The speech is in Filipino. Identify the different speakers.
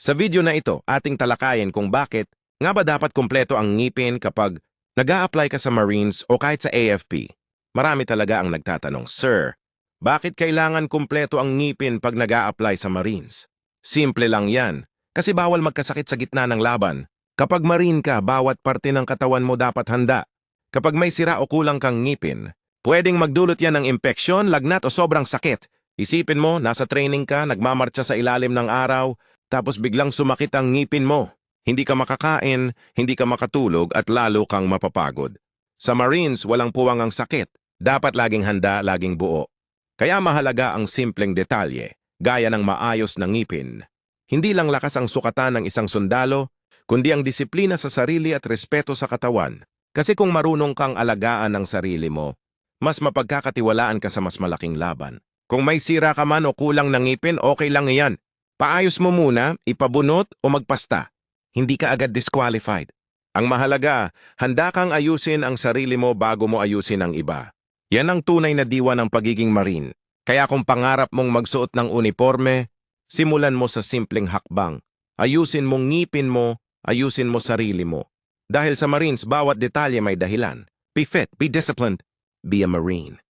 Speaker 1: Sa video na ito, ating talakayin kung bakit nga ba dapat kumpleto ang ngipin kapag nag apply ka sa Marines o kahit sa AFP. Marami talaga ang nagtatanong, Sir, bakit kailangan kumpleto ang ngipin pag nag apply sa Marines? Simple lang yan, kasi bawal magkasakit sa gitna ng laban. Kapag Marine ka, bawat parte ng katawan mo dapat handa. Kapag may sira o kulang kang ngipin, pwedeng magdulot yan ng impeksyon, lagnat o sobrang sakit. Isipin mo, nasa training ka, nagmamartsa sa ilalim ng araw, tapos biglang sumakit ang ngipin mo. Hindi ka makakain, hindi ka makatulog at lalo kang mapapagod. Sa Marines, walang puwang ang sakit. Dapat laging handa, laging buo. Kaya mahalaga ang simpleng detalye, gaya ng maayos na ngipin. Hindi lang lakas ang sukatan ng isang sundalo, kundi ang disiplina sa sarili at respeto sa katawan. Kasi kung marunong kang alagaan ang sarili mo, mas mapagkakatiwalaan ka sa mas malaking laban. Kung may sira ka man o kulang ng ngipin, okay lang iyan. Paayos mo muna, ipabunot o magpasta. Hindi ka agad disqualified. Ang mahalaga, handa kang ayusin ang sarili mo bago mo ayusin ang iba. Yan ang tunay na diwa ng pagiging marine. Kaya kung pangarap mong magsuot ng uniforme, simulan mo sa simpleng hakbang. Ayusin mong ngipin mo, ayusin mo sarili mo. Dahil sa Marines, bawat detalye may dahilan. Be fit, be disciplined, be a Marine.